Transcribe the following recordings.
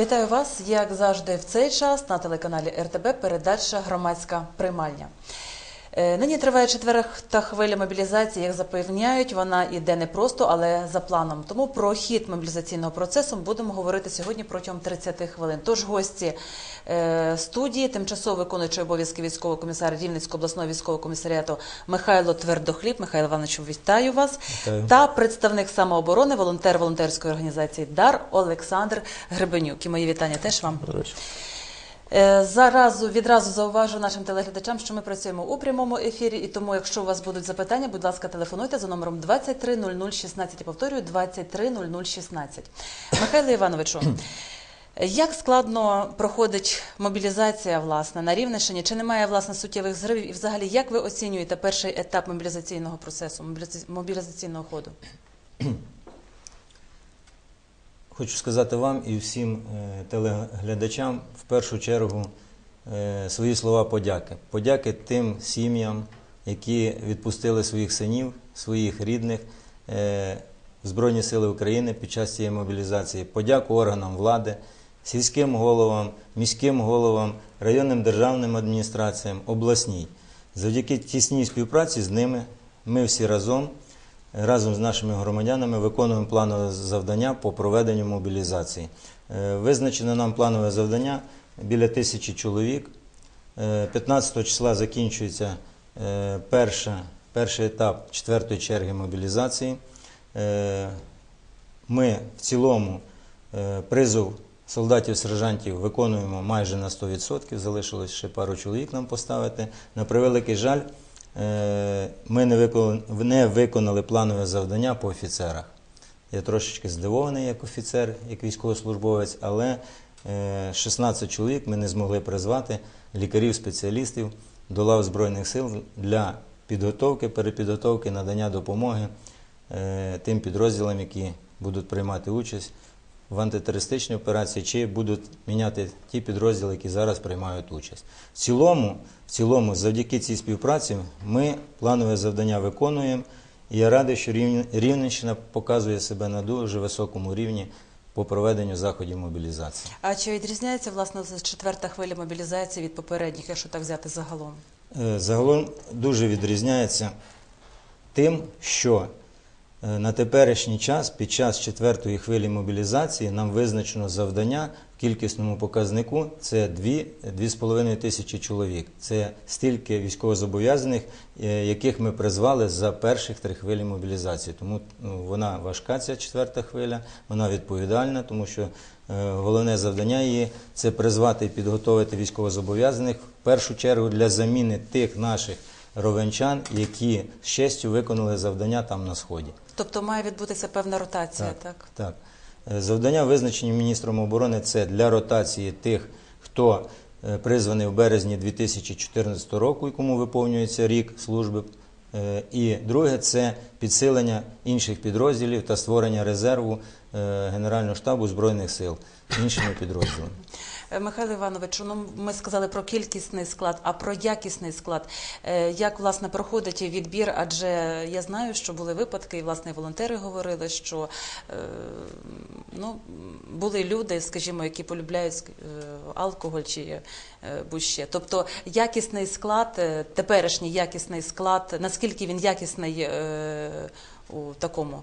Вітаю вас, як завжди, в цей час на телеканалі РТБ передача Громадська приймальня. Е, Нині триває четверта хвиля мобілізації. Як запевняють, вона іде не просто, але за планом. Тому про хід мобілізаційного процесу будемо говорити сьогодні протягом 30 хвилин. Тож гості е, студії, тимчасово виконуючий обов'язки військового комісара Рівненського обласного військового комісаріату Михайло Твердохліб. Михайло Івановичу, вітаю вас. Вітаю. Та представник самооборони, волонтер волонтерської організації ДАР Олександр Гребенюк. І мої вітання теж вам. Е, Заразу відразу зауважу нашим телеглядачам, що ми працюємо у прямому ефірі, і тому, якщо у вас будуть запитання, будь ласка, телефонуйте за номером 230016. Я повторюю 230016. Михайло Івановичу, як складно проходить мобілізація власне на Рівненщині? Чи немає власне суттєвих зривів? І взагалі, як ви оцінюєте перший етап мобілізаційного процесу, мобілізаційного ходу? Хочу сказати вам і всім е, телеглядачам в першу чергу е, свої слова подяки. Подяки тим сім'ям, які відпустили своїх синів, своїх рідних е, в Збройні Сили України під час цієї мобілізації. Подяку органам влади, сільським головам, міським головам, районним державним адміністраціям, обласній. Завдяки тісній співпраці з ними ми всі разом разом з нашими громадянами виконуємо планове завдання по проведенню мобілізації. Е, Визначено нам планове завдання біля тисячі чоловік. Е, 15 числа закінчується е, перша, перший етап четвертої черги мобілізації. Е, Ми в цілому е, призов солдатів-сержантів виконуємо майже на 100%. Залишилось ще пару чоловік нам поставити. На превеликий жаль, е, ми не виконали, не виконали планове завдання по офіцерах. Я трошечки здивований як офіцер, як військовослужбовець, але е, 16 чоловік ми не змогли призвати лікарів-спеціалістів до лав Збройних сил для підготовки, перепідготовки, надання допомоги е, тим підрозділам, які будуть приймати участь в антитерористичній операції, чи будуть міняти ті підрозділи, які зараз приймають участь. В цілому, в цілому, завдяки цій співпраці, ми планове завдання виконуємо. І я радий, що Рівне- Рівненщина показує себе на дуже високому рівні по проведенню заходів мобілізації. А чи відрізняється власне четверта хвиля мобілізації від попередніх, якщо так взяти загалом? Е, Загалом дуже відрізняється тим, що на теперішній час, під час четвертої хвилі мобілізації, нам визначено завдання в кількісному показнику це 2-2,5 тисячі чоловік. Це стільки військовозобов'язаних, е, яких ми призвали за перших три хвилі мобілізації. Тому ну, вона важка, ця четверта хвиля, вона відповідальна, тому що е, головне завдання її це призвати і підготовити військовозобов'язаних в першу чергу для заміни тих наших ровенчан, які з честю виконали завдання там на сході. Тобто має відбутися певна ротація, так? Так. Е, Завдання, визначені міністром оборони, це для ротації тих, хто е, призваний в березні 2014 року, і кому виповнюється рік служби. Е, І друге це підсилення інших підрозділів та створення резерву Генерального штабу Збройних сил іншими підрозділами. Е, Михайло Іванович, ну ми сказали про кількісний склад, а про якісний склад. Е, Як власне проходить відбір? Адже я знаю, що були випадки, і власне волонтери говорили, що е, ну були люди, скажімо, які полюбляють алкоголь чи будь-ще. Тобто якісний склад, теперішній якісний склад, наскільки він якісний у такому?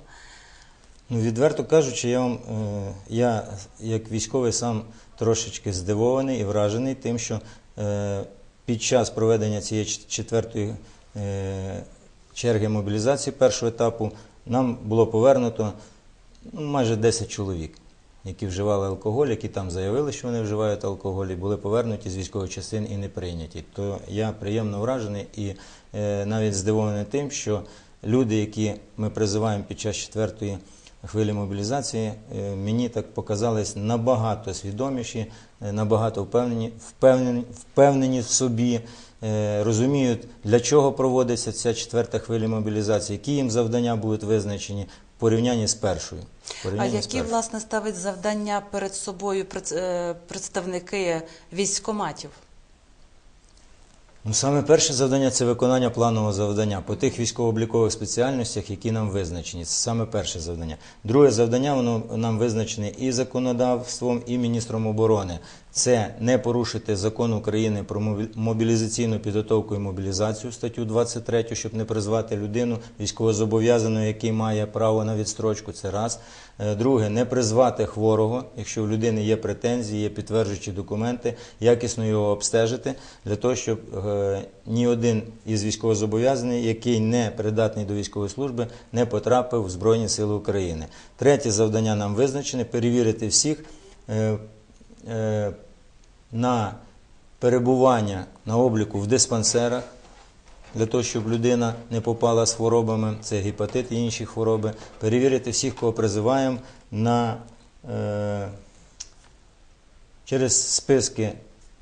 Ну, відверто кажучи, я вам е, я як військовий сам трошечки здивований і вражений тим, що е, під час проведення цієї четвертої е, черги мобілізації першого етапу нам було повернуто ну, майже 10 чоловік, які вживали алкоголь, які там заявили, що вони вживають алкоголь, і були повернуті з військових частин і не прийняті. То я приємно вражений і навіть здивований тим, що люди, які ми призиваємо під час четвертої хвилі мобілізації, е, мені так показались набагато свідоміші, е, набагато впевнені, впевнені, впевнені в собі, е, розуміють, для чого проводиться ця четверта хвиля мобілізації, які їм завдання будуть визначені в порівнянні з першою. А порівнянні з які першою. власне ставить завдання перед собою пред- представники військкоматів? Ну, саме перше завдання це виконання планового завдання по тих військово-облікових спеціальностях, які нам визначені. Це саме перше завдання. Друге завдання воно нам визначене і законодавством, і міністром оборони. Це не порушити закон України про мобілізаційну підготовку і мобілізацію, статтю 23, щоб не призвати людину військовозобов'язаного, який має право на відстрочку. Це раз. Е, Друге, не призвати хворого, якщо в людини є претензії, є підтверджуючі документи, якісно його обстежити для того, щоб е, ні один із військовозобов'язаних, який не придатний до військової служби, не потрапив в Збройні Сили України. Третє завдання нам визначене перевірити всіх е, на перебування на обліку в диспансерах для того, щоб людина не попала з хворобами, це гепатит і інші хвороби, перевірити всіх, кого призиваємо на, е, через списки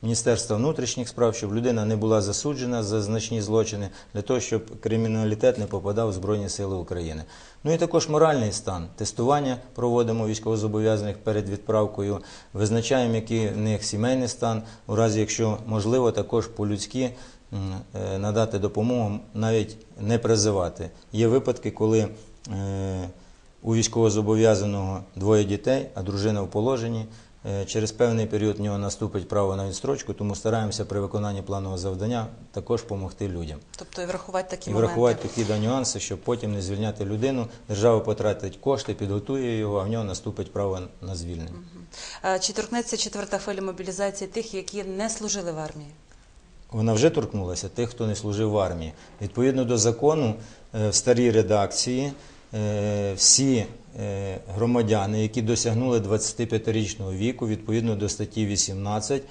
Міністерства внутрішніх справ, щоб людина не була засуджена за значні злочини, для того, щоб криміналітет не попадав в Збройні Сили України. Ну і також моральний стан. Тестування проводимо військовозобов'язаних перед відправкою, визначаємо, який в них сімейний стан, у разі, якщо можливо, також по-людськи е, надати допомогу, навіть не призивати. Є випадки, коли е, у військовозобов'язаного двоє дітей, а дружина в положенні. Е, Через певний період в нього наступить право на відстрочку, тому стараємося при виконанні планового завдання також допомогти людям. Тобто і врахувати такі І моменти. врахувати такі да, нюанси, щоб потім не звільняти людину. Держава потратить кошти, підготує його, а в нього наступить право на звільнення. А Чи торкнеться четверта хвиля мобілізації тих, які не служили в армії? Вона вже торкнулася тих, хто не служив в армії. Відповідно до закону, е, в старій редакції всі е, громадяни, які досягнули 25-річного віку, відповідно до статті 18,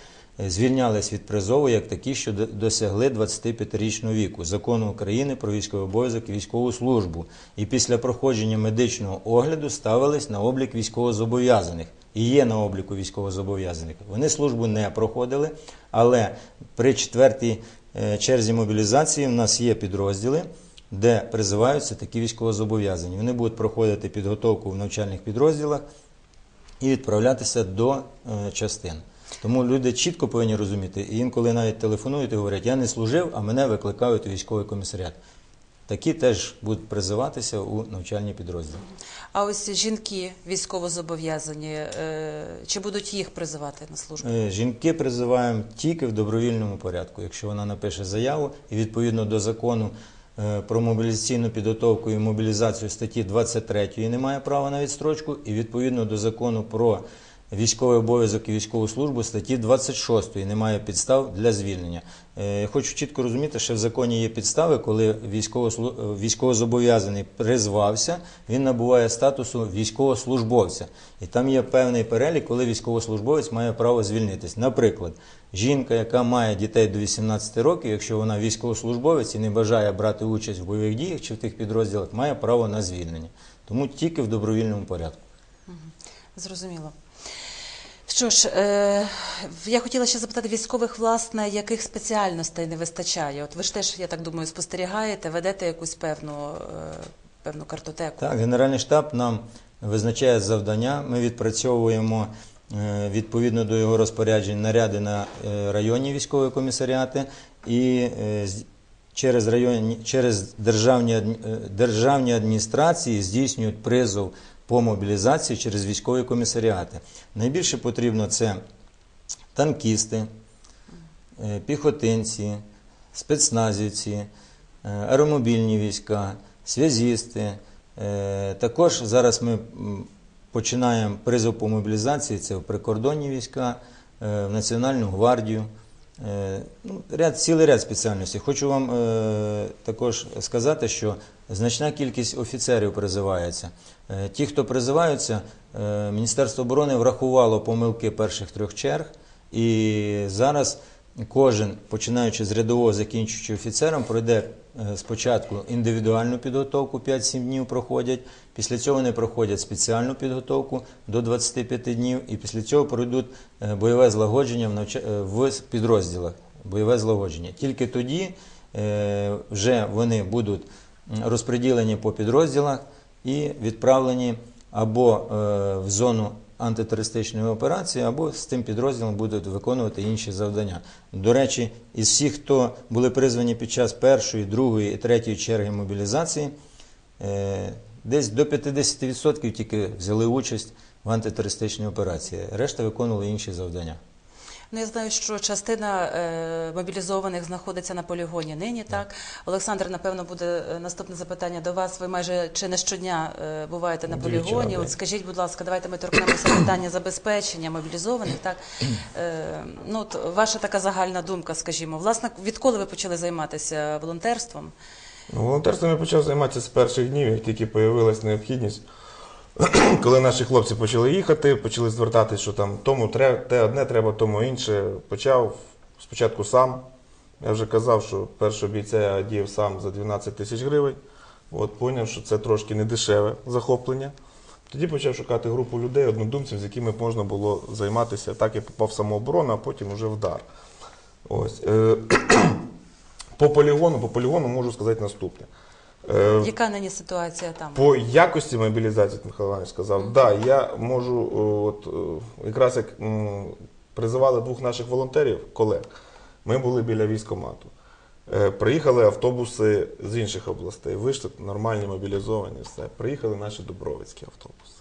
е, звільнялись від призову як такі, що досягли 25-річного віку закону України про військовий обов'язок і військову службу. І після проходження медичного огляду ставились на облік військовозобов'язаних і є на обліку військовозобов'язаних. Вони службу не проходили, але при четвертій е, черзі мобілізації в нас є підрозділи, де призиваються такі військовозобов'язані. Вони будуть проходити підготовку в навчальних підрозділах і відправлятися до е, частин. Тому люди чітко повинні розуміти, і інколи навіть телефонують і говорять, я не служив, а мене викликають у військовий комісаріат. Такі теж будуть призиватися у навчальні підрозділи. А ось жінки військовозобов'язані, е, чи будуть їх призивати на службу? Е, Жінки призиваємо тільки в добровільному порядку, якщо вона напише заяву і відповідно до закону про мобілізаційну підготовку і мобілізацію статті 23 не має права на відстрочку, і відповідно до закону про військовий обов'язок і військову службу статті 26 немає підстав для звільнення. Е, хочу чітко розуміти, що в законі є підстави, коли е, військовозобов'язаний призвався, він набуває статусу військовослужбовця. І там є певний перелік, коли військовослужбовець має право звільнитись. Наприклад, жінка, яка має дітей до 18 років, якщо вона військовослужбовець і не бажає брати участь в бойових діях чи в тих підрозділах, має право на звільнення. Тому тільки в добровільному порядку. Зрозуміло. Що ж, е, я хотіла ще запитати військових, власне, яких спеціальностей не вистачає? От ви ж теж, я так думаю, спостерігаєте, ведете якусь певну, е, певну картотеку. Так, Генеральний штаб нам визначає завдання. Ми відпрацьовуємо е, відповідно до його розпоряджень наряди на е, районні військові комісаріати і е, через районні через державні е, державні адміністрації здійснюють призов по мобілізації через військові комісаріати. Найбільше потрібно це танкісти, е, піхотинці, спецназівці, е, аеромобільні війська, зв'язісти. Е, Також зараз ми починаємо призов по мобілізації, це в прикордонні війська, в Національну гвардію. Е, Ну, ряд, цілий ряд спеціальностей. Хочу вам е, також сказати, що значна кількість офіцерів призивається. Е, ті, хто призиваються, е, Міністерство оборони врахувало помилки перших трьох черг, і зараз кожен, починаючи з рядового, закінчуючи офіцером, пройде спочатку індивідуальну підготовку 5-7 днів проходять. Після цього вони проходять спеціальну підготовку до 25 днів, і після цього пройдуть е, бойове злагодження в, навча- е, в підрозділах. Бойове злагодження. Тільки тоді е, вже вони будуть розподілені по підрозділах і відправлені або е, в зону антитерористичної операції або з тим підрозділом будуть виконувати інші завдання. До речі, із всіх, хто були призвані під час першої, другої і третьої черги мобілізації, е, десь до 50% тільки взяли участь в антитерористичній операції. Решта виконували інші завдання. Ну, я знаю, що частина е, мобілізованих знаходиться на полігоні нині. Так, Олександр, напевно, буде е, наступне запитання до вас. Ви майже чи не щодня е, буваєте на Двічі полігоні? От скажіть, будь ласка, давайте ми торкнемося питання забезпечення мобілізованих. Так, е, ну от ваша така загальна думка, скажімо, власне, відколи ви почали займатися волонтерством? Ну, волонтерством я почав займатися з перших днів, як тільки з'явилася необхідність. Коли наші хлопці почали їхати, почали звертатися, що там тому те одне треба, тому інше. Почав спочатку сам. Я вже казав, що першого бійця я діяв сам за 12 тисяч гривень. От поняв, що це трошки не дешеве захоплення. Тоді почав шукати групу людей, однодумців, з якими можна було займатися. Так я попав в самооборону, а потім вже в дар. Ось. Е, По полігону, по полігону можу сказати наступне. Е, Яка нині ситуація там? По якості мобілізації, Михайло Іванович сказав, да, я можу, е, от е, якраз як м, призивали двох наших волонтерів, колег, ми були біля військкомату. Е, Приїхали автобуси з інших областей, вийшли нормальні мобілізовані, все. Приїхали наші дубровицькі автобуси.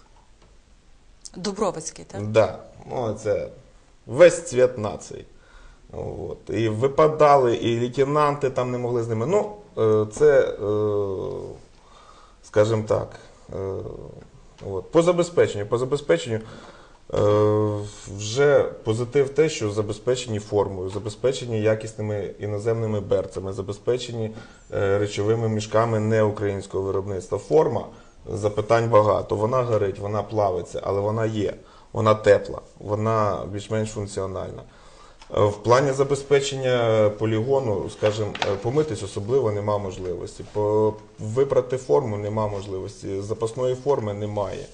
Дубровицький, так? Да, ну це весь цвіт нації. От. І випадали, і лейтенанти там не могли з ними. Ну, це, е, скажімо так, е, от. по забезпеченню. По забезпеченню е, вже позитив те, що забезпечені формою, забезпечені якісними іноземними берцями, забезпечені е, речовими мішками неукраїнського виробництва. Форма запитань багато. Вона горить, вона плавиться, але вона є. Вона тепла, вона більш-менш функціональна. В плані забезпечення полігону, скажімо, помитись особливо нема можливості. Випрати форму нема можливості. Запасної форми немає.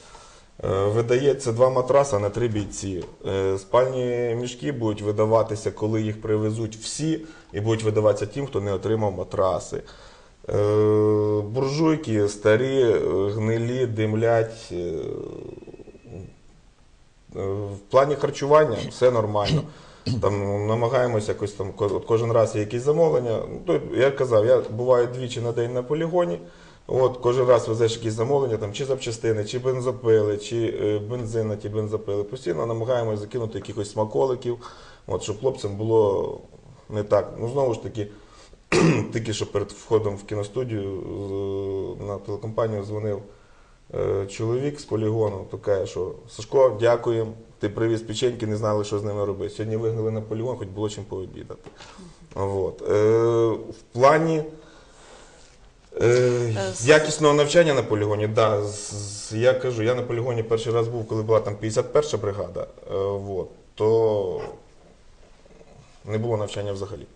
Е, Видається два матраса на три бійці. Е, Спальні мішки будуть видаватися, коли їх привезуть всі, і будуть видаватися тим, хто не отримав матраси. Е, Буржуйки старі, гнилі, димлять. В плані харчування все нормально. Там намагаємося якось там кожен раз є якісь замовлення. Ну, я казав, я буваю двічі на день на полігоні. От кожен раз везеш якісь замовлення, там чи запчастини, чи бензопили, чи е, бензин ті бензопили. Постійно намагаємося закинути якихось смаколиків, от, щоб хлопцям було не так. Ну знову ж таки, тільки що перед входом в кіностудію на телекомпанію дзвонив е, чоловік з полігону, то каже, що Сашко, дякуємо, ти привіз печеньки, не знали, що з ними робити. Сьогодні вигнали на полігон, хоч було чим пообідати. От. Е, в плані е, якісного навчання на полігоні, да, з- з- я кажу, я на полігоні перший раз був, коли була там 51 бригада, е, от, то не було навчання взагалі.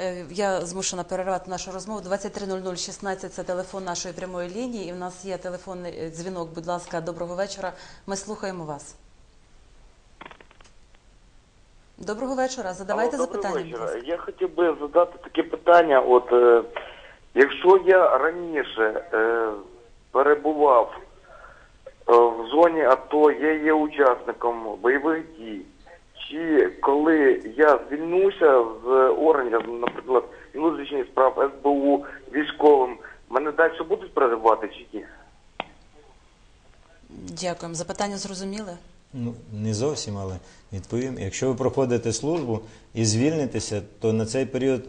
Е, Я змушена перервати нашу розмову. 230016 – це телефон нашої прямої лінії, і в нас є телефонний е, дзвінок. Будь ласка, доброго вечора. Ми слухаємо вас. Доброго вечора. Задавайте Алло, доброго запитання. будь вечора. Я хотів би задати таке питання. От е, якщо я раніше е, перебував е, в зоні АТО, я є учасником бойових дій. Чи коли я звільнуся з органів, наприклад, внутрішніх справ СБУ військовим, мене далі будуть призивати чи ні? Дякуємо. Запитання зрозуміли? Ну, не зовсім, але відповім. Якщо ви проходите службу і звільнитеся, то на цей період,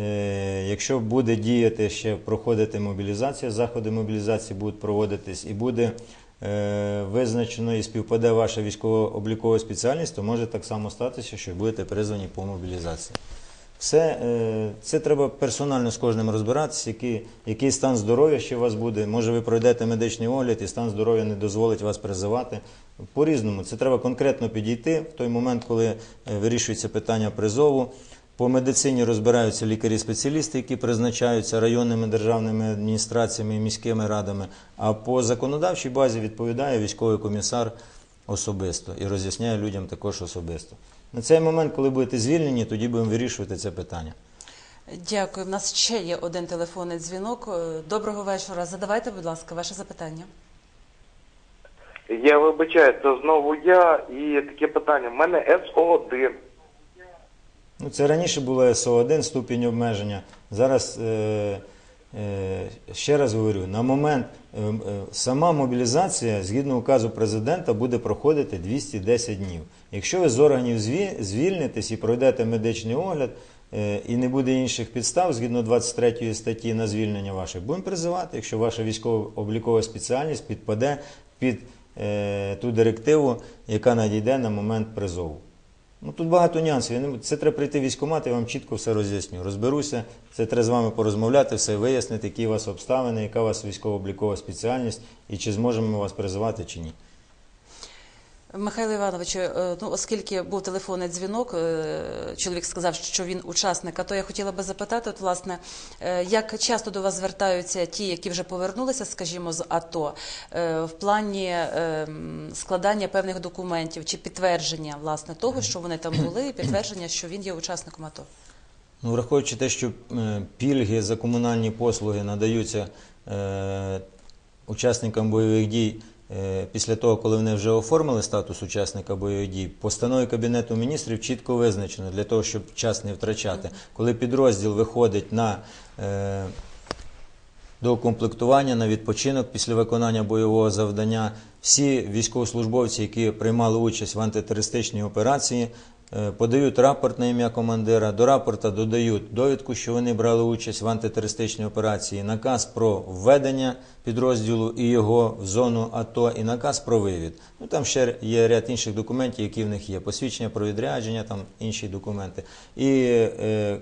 е, якщо буде діяти ще проходити мобілізація, заходи мобілізації будуть проводитись і буде е, визначено і співпаде ваша військово-облікова спеціальність, то може так само статися, що будете призвані по мобілізації. Все, е, це треба персонально з кожним розбиратися, який, який стан здоров'я ще у вас буде. Може, ви пройдете медичний огляд і стан здоров'я не дозволить вас призивати. По-різному. Це треба конкретно підійти в той момент, коли е, вирішується питання призову. По медицині розбираються лікарі-спеціалісти, які призначаються районними державними адміністраціями і міськими радами. А по законодавчій базі відповідає військовий комісар особисто і роз'ясняє людям також особисто. На цей момент, коли будете звільнені, тоді будемо вирішувати це питання. Дякую. В нас ще є один телефонний дзвінок. Е, Доброго вечора. Задавайте, будь ласка, ваше запитання. Я вибачаю, це знову я і таке питання. У мене СО1. Ну, це раніше було СО1 ступінь обмеження. Зараз, е, е, ще раз говорю, на момент е, е, сама мобілізація згідно указу президента буде проходити 210 днів. Якщо ви з органів звільнитесь і пройдете медичний огляд, е, і не буде інших підстав згідно 23 статті на звільнення ваше, будемо призивати, якщо ваша військово-облікова спеціальність підпаде під е, ту директиву, яка надійде на момент призову. Ну тут багато нюансів. Це треба прийти в військкомат, я вам чітко все роз'ясню. Розберуся. Це треба з вами порозмовляти, все вияснити, які у вас обставини, яка у вас військово-облікова спеціальність, і чи зможемо ми вас призивати чи ні. Михайло Івановичу, е, ну оскільки був телефонний дзвінок, е, чоловік сказав, що він учасник, а то я хотіла би запитати, от, власне, е, як часто до вас звертаються ті, які вже повернулися, скажімо, з АТО, в плані складання певних документів чи підтвердження власне того, що вони там були, і підтвердження, що він є учасником АТО. Ну, враховуючи те, що пільги за комунальні послуги надаються учасникам бойових дій після того, коли вони вже оформили статус учасника бойових дій, постанови Кабінету міністрів чітко визначено для того, щоб час не втрачати. Коли підрозділ виходить на докомплектування до комплектування на відпочинок після виконання бойового завдання. Всі військовослужбовці, які приймали участь в антитерористичній операції, е, подають рапорт на ім'я командира. До рапорта додають довідку, що вони брали участь в антитерористичній операції, наказ про введення підрозділу і його в зону АТО, і наказ про вивід. Ну там ще є ряд інших документів, які в них є. Посвідчення про відрядження, там інші документи. І е,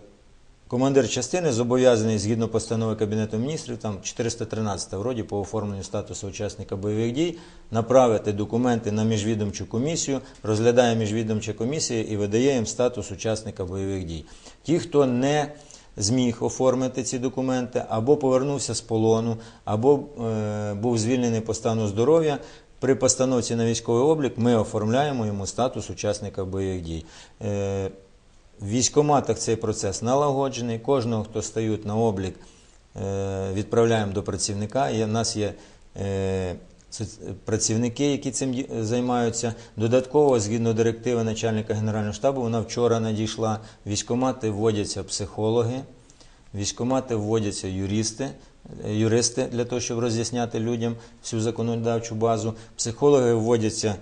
Командир частини зобов'язаний згідно постанови Кабінету міністрів, там 413 вроді по оформленню статусу учасника бойових дій, направити документи на міжвідомчу комісію, розглядає міжвідомча комісія і видає їм статус учасника бойових дій. Ті, хто не зміг оформити ці документи, або повернувся з полону, або е, був звільнений по стану здоров'я. При постановці на військовий облік ми оформляємо йому статус учасника бойових дій. Е, в військкоматах цей процес налагоджений. Кожного, хто стають на облік, е, відправляємо до працівника. Є- У нас є е, працівники, які цим займаються. Додатково, згідно директиви начальника Генерального штабу, вона вчора надійшла. В Військкомати вводяться психологи, в військкомати вводяться юристи. е, Юристи для того, щоб роз'ясняти людям всю законодавчу базу. Психологи вводяться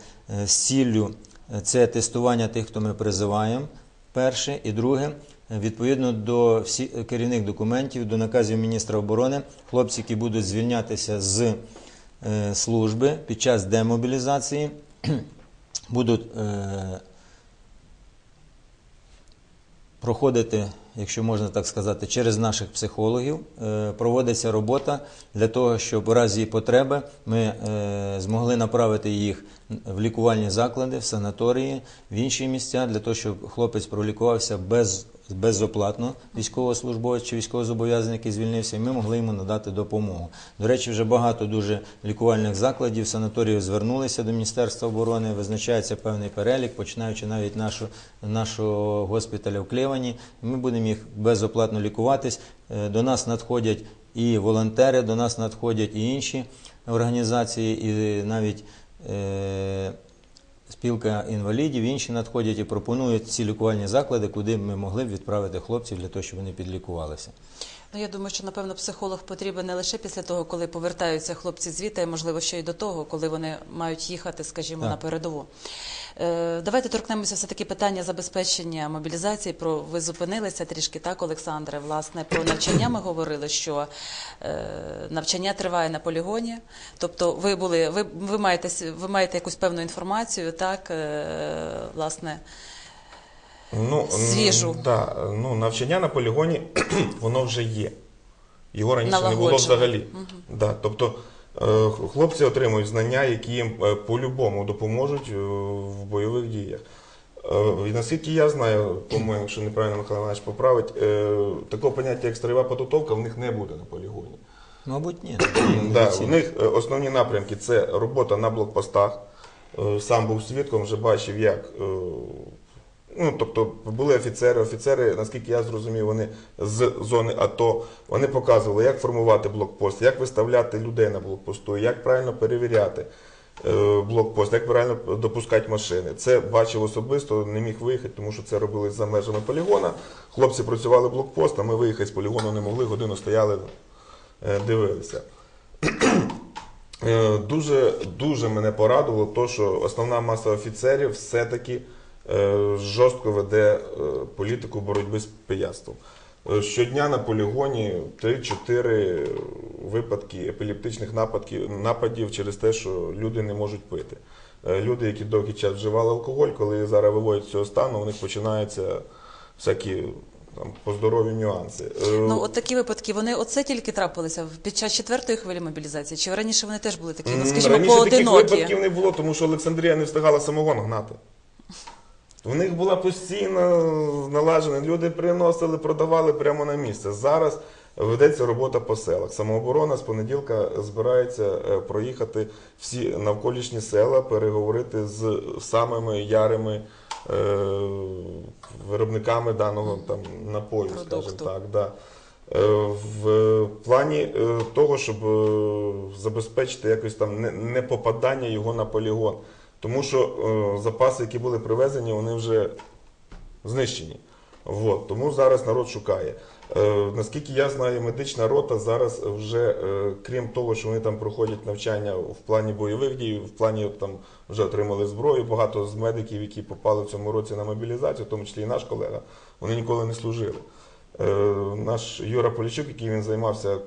з ціллю це тестування тих, хто ми призиваємо. Перше і друге, відповідно до всі е, керівних документів, до наказів міністра оборони, хлопці, які будуть звільнятися з е, служби під час демобілізації, будуть е, проходити, якщо можна так сказати, через наших психологів. Е, Проводиться робота для того, щоб у разі потреби ми е, змогли направити їх в лікувальні заклади, в санаторії, в інші місця, для того, щоб хлопець пролікувався без, безоплатно, військовослужбовець чи військовозобов'язаний, який звільнився, і ми могли йому надати допомогу. До речі, вже багато дуже лікувальних закладів, санаторіїв звернулися до Міністерства оборони, визначається певний перелік, починаючи навіть нашу, нашого госпіталя в Клевані. Ми будемо їх безоплатно лікуватись. Е, До нас надходять і волонтери, до нас надходять і інші організації, і навіть е, спілка інвалідів, інші надходять і пропонують ці лікувальні заклади, куди ми могли б відправити хлопців для того, щоб вони підлікувалися. Ну, я думаю, що напевно психолог потрібен не лише після того, коли повертаються хлопці звідти, а можливо ще й до того, коли вони мають їхати, скажімо, Так. на передову. Е, давайте торкнемося все таки питання забезпечення мобілізації. Про ви зупинилися трішки так, Олександре. Власне, про навчання ми говорили, що е, навчання триває на полігоні. Тобто, ви були, ви, ви маєте ви маєте якусь певну інформацію, так е, власне. Ну, Свіжу. Да, ну, навчання на полігоні воно вже є. Його раніше не було взагалі. Да, тобто е, хлопці отримують знання, які їм е, по-любому допоможуть е, в бойових діях. І наскільки я знаю, по-моєму, якщо неправильно Михайло Іванович поправить, такого поняття, як строєва підготовка, в них не буде на полігоні. Мабуть, ні. Да, у них основні напрямки це робота на блокпостах. Сам був свідком, вже бачив, як. Ну, тобто були офіцери. Офіцери, наскільки я зрозумів, вони з зони АТО вони показували, як формувати блокпост, як виставляти людей на блокпосту, як правильно перевіряти. е, блокпост, як правильно допускати машини. Це бачив особисто, не міг виїхати, тому що це робили за межами полігона. Хлопці працювали блокпост, а ми виїхати з полігону не могли, годину стояли, е, дивилися. Е, Дуже, дуже мене порадувало, то, що основна маса офіцерів все-таки жорстко веде е, політику боротьби з пияцтвом. Е, Щодня на полігоні 3-4 випадки епілептичних нападків, нападів через те, що люди не можуть пити. Е, Люди, які довгий час вживали алкоголь, коли зараз виводять з цього стану, у них починаються всякі там, поздорові нюанси. Е, Ну, от такі випадки, вони оце тільки трапилися під час четвертої хвилі мобілізації? Чи раніше вони теж були такі, ну, скажімо, Раніше таких поодинокі? випадків не було, тому що Олександрія не встигала самогон гнати. В них була постійно налажена. Люди приносили, продавали прямо на місце. Зараз ведеться робота по селах. Самооборона з понеділка збирається е, проїхати всі навколишні села, переговорити з самими ярими е, виробниками даного там напою, скажімо так. Да. Е, В плані е, того, щоб забезпечити якось там не попадання його на полігон. Тому що е, запаси, які були привезені, вони вже знищені. Вот. Тому зараз народ шукає. Е, наскільки я знаю, медична рота зараз вже, е, крім того, що вони там проходять навчання в плані бойових дій, в плані там вже отримали зброю. Багато з медиків, які попали в цьому році на мобілізацію, в тому числі і наш колега, вони ніколи не служили. Е, Наш Юра Полічук, який він займався,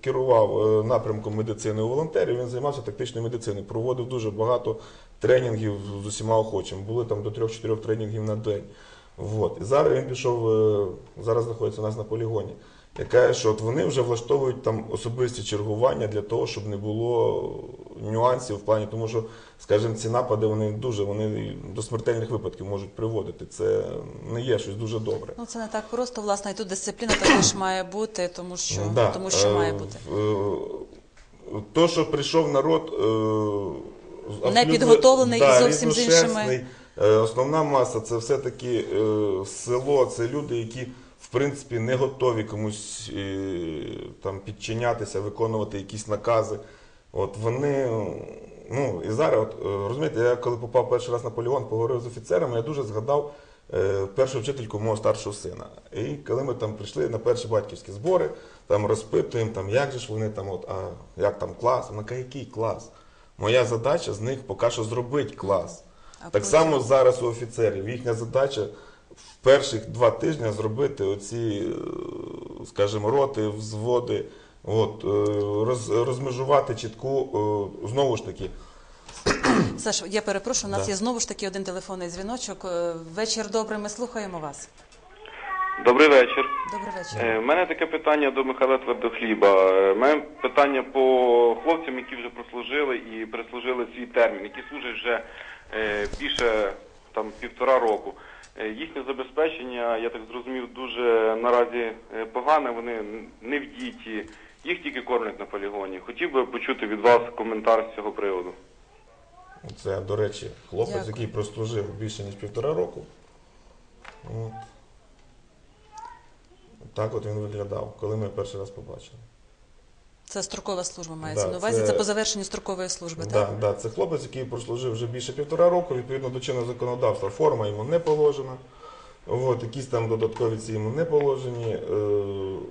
керував е, напрямком медицини у волонтерів, він займався тактичною медициною, проводив дуже багато тренінгів з усіма охочими. Були там до 3-4 тренінгів на день. От. І зараз він пішов, е, зараз знаходиться у нас на полігоні. Я кажу, що от вони вже влаштовують там особисті чергування для того, щоб не було нюансів в плані, тому що, скажімо, ці напади вони дуже вони до смертельних випадків можуть приводити. Це не є щось дуже добре. Ну, це не так просто, власне, і тут дисципліна також має бути, тому що, Да, тому що е, має бути. е, То, що прийшов народ е, абсолютно- Непідготовлений і зовсім з іншими- Е, Основна маса це все-таки е, село, це люди, які в принципі не готові комусь е, там підчинятися, виконувати якісь накази. От вони, ну і зараз, от, е, розумієте, я коли попав перший раз на полігон, поговорив з офіцерами, я дуже згадав е, першу вчительку мого старшого сина. І коли ми там прийшли на перші батьківські збори, там розпитуємо, там, як же ж вони там, от, а як там клас? Вона каже, який клас? Моя задача з них поки що зробити клас. А так потім? само зараз у офіцерів. Їхня задача перших два тижні зробити оці, е, скажімо, роти, взводи, от, е, роз, розмежувати чітку, е, знову ж таки, Саш, я перепрошую, у нас Да. є знову ж таки один телефонний дзвіночок. Вечір добрий, ми слухаємо вас. Добрий вечір. Добрий вечір. Е, У мене таке питання до Михайла Твердохліба. Е, У мене питання по хлопцям, які вже прослужили і прислужили свій термін, які служать вже е, більше там півтора року. Е, Їхнє забезпечення, я так зрозумів, дуже наразі е, погане. Вони не в діті, їх тільки кормлять на полігоні. Хотів би почути від вас коментар з цього приводу. це, до речі, хлопець, Дякую. який прослужив більше ніж півтора року. От. Так от він виглядав, коли ми перший раз побачили. Це строкова служба мається Да, на увазі. Це... це- по завершенню строкової служби, Да, так? да, це хлопець, який прослужив вже більше півтора року, відповідно до чинного законодавства. Форма йому не положена. От, якісь там додаткові ці йому не положені. Е,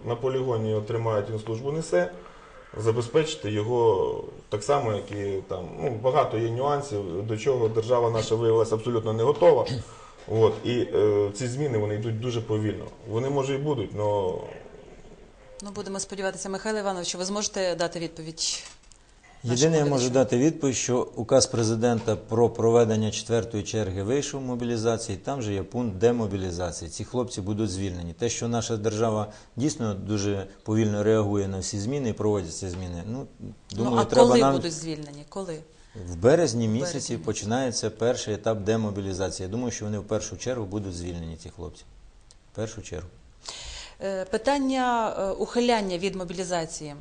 на полігоні отримають він службу несе. Забезпечити його так само, як і там ну, багато є нюансів, до чого держава наша виявилася абсолютно не готова. От, і е, ці зміни вони йдуть дуже повільно. Вони може і будуть, але Ну, будемо сподіватися, Михайло Івановичу, ви зможете дати відповідь? Єдине, я можу дати відповідь, що указ президента про проведення четвертої черги вийшов мобілізації, там же є пункт демобілізації. Ці хлопці будуть звільнені. Те, що наша держава дійсно дуже повільно реагує на всі зміни і проводять ці зміни. Ну, думаю, ну, а треба коли нам будуть звільнені? Коли? в березні місяці березні. починається перший етап демобілізації. Я думаю, що вони в першу чергу будуть звільнені, ці хлопці. В першу чергу. Е, Питання е, ухиляння від мобілізації.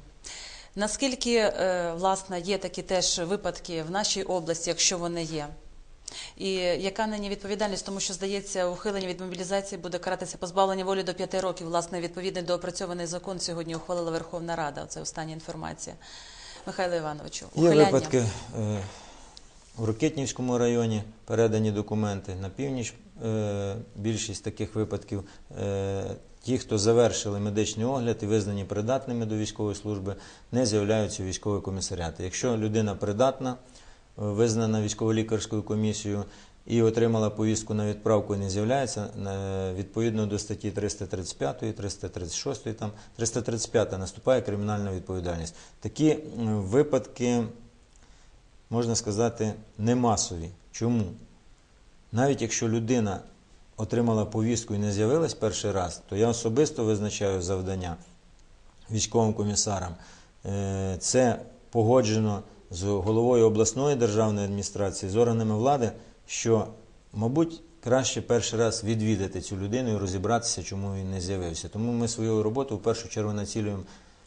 Наскільки е, власне є такі теж випадки в нашій області, якщо вони є? І яка нині відповідальність, тому що здається, ухилення від мобілізації буде каратися позбавлення волі до 5 років. Власне, відповідний до опрацьований закон сьогодні ухвалила Верховна Рада. Це остання інформація. Михайло Івановичу, Є випадки, в Рокитнівському районі передані документи. На північ більшість таких випадків. Ті, хто завершили медичний огляд і визнані придатними до військової служби, не з'являються у військові комісаріати. Якщо людина придатна, е, визнана військово-лікарською комісією і отримала повістку на відправку і не з'являється, е, відповідно до статті 335, 336, там 335 наступає кримінальна відповідальність. Такі е, випадки, можна сказати, не масові. Чому? Навіть якщо людина отримала повістку і не з'явилась перший раз, то я особисто визначаю завдання військовим комісарам. Е, Це погоджено з головою обласної державної адміністрації, з органами влади, що, мабуть, краще перший раз відвідати цю людину і розібратися, чому він не з'явився. Тому ми свою роботу в першу чергу націлюємо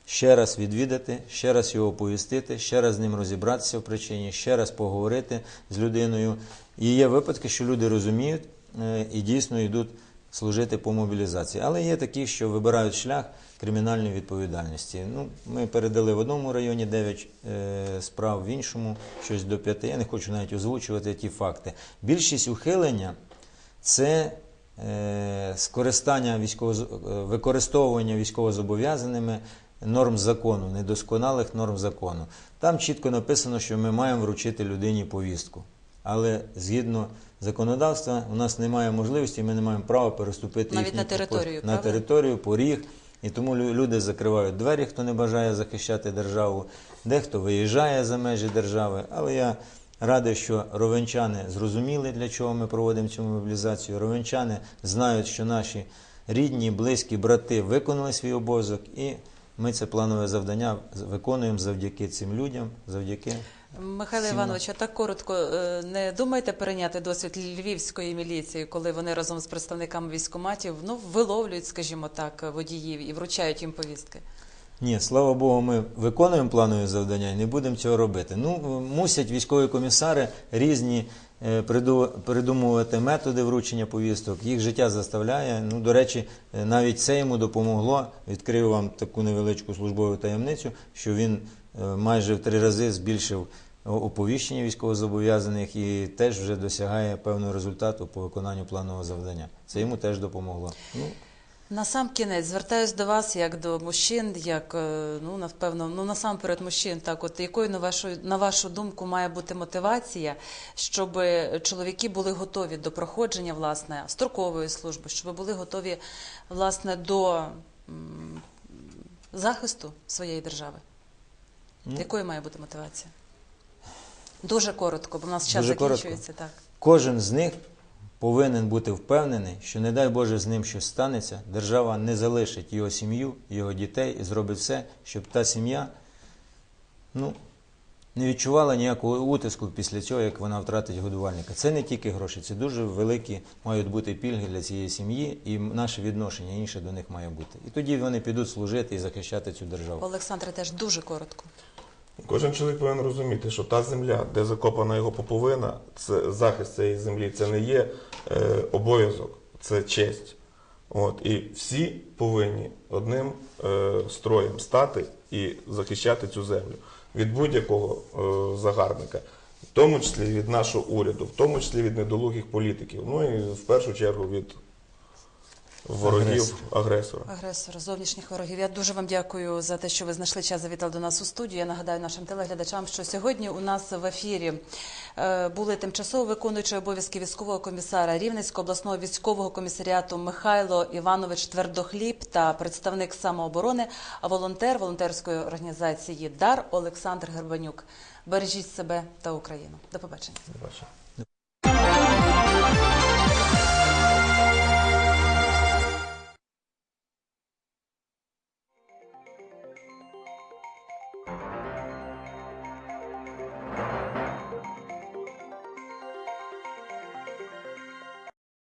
ще раз відвідати, ще раз його оповістити, ще раз з ним розібратися в причині, ще раз поговорити з людиною. І є випадки, що люди розуміють і дійсно йдуть служити по мобілізації. Але є такі, що вибирають шлях кримінальної відповідальності. Ну, ми передали в одному районі 9 е, справ, в іншому щось до 5. Я не хочу навіть озвучувати ті факти. Більшість ухилення це е, скористання військово, використовування військовозобов'язаними норм закону, недосконалих норм закону. Там чітко написано, що ми маємо вручити людині повістку. Але згідно законодавства у нас немає можливості, ми не маємо права переступити Навіть на територію, по- на територію, поріг. І тому лю- люди закривають двері, хто не бажає захищати державу, дехто виїжджає за межі держави. Але я радий, що ровенчани зрозуміли, для чого ми проводимо цю мобілізацію. Ровенчани знають, що наші рідні, близькі, брати виконали свій обов'язок, і ми це планове завдання виконуємо завдяки цим людям, завдяки Михайло Всім Іванович, а так коротко, е, не думаєте перейняти досвід львівської міліції, коли вони разом з представниками військкоматів ну, виловлюють, скажімо так, водіїв і вручають їм повістки? Ні, слава Богу, ми виконуємо планові завдання і не будемо цього робити. Ну, мусять військові комісари різні е, приду- придумувати методи вручення повісток. Їх життя заставляє. Ну, до речі, е, навіть це йому допомогло. Відкрив вам таку невеличку службову таємницю, що він майже в три рази збільшив оповіщення військовозобов'язаних і теж вже досягає певного результату по виконанню планового завдання. Це йому теж допомогло. Ну, На сам кінець звертаюсь до вас як до мужчин, як е, ну напевно, ну насамперед мужчин. Так, от якою на вашу на вашу думку має бути мотивація, щоб чоловіки були готові до проходження власне строкової служби, щоб були готові власне до м, захисту своєї держави? Ну. Якою має бути мотивація? Дуже коротко, бо в нас час Дуже коротко. закінчується. Так. Кожен з них повинен бути впевнений, що не дай Боже з ним щось станеться, держава не залишить його сім'ю, його дітей і зробить все, щоб та сім'я ну, не відчувала ніякого утиску після цього, як вона втратить годувальника. Це не тільки гроші, це дуже великі мають бути пільги для цієї сім'ї, і наше відношення інше до них має бути. І тоді вони підуть служити і захищати цю державу. Олександре, теж дуже коротко. Кожен чоловік повинен розуміти, що та земля, де закопана його поповина, це захист цієї землі, це не є е, обов'язок, це честь. От, і всі повинні одним е, строєм стати і захищати цю землю від будь-якого е, загарбника, в тому числі від нашого уряду, в тому числі від недолугих політиків, ну і в першу чергу від ворогів Агресора. агресора. Агресора, зовнішніх ворогів. Я дуже вам дякую за те, що ви знайшли час завітали до нас у студію. Я нагадаю нашим телеглядачам, що сьогодні у нас в ефірі е, були тимчасово виконуючі обов'язки військового комісара Рівненського обласного військового комісаріату Михайло Іванович Твердохліб та представник самооборони, а волонтер волонтерської організації Дар Олександр Гербанюк. Бережіть себе та Україну. До побачення. Бачите.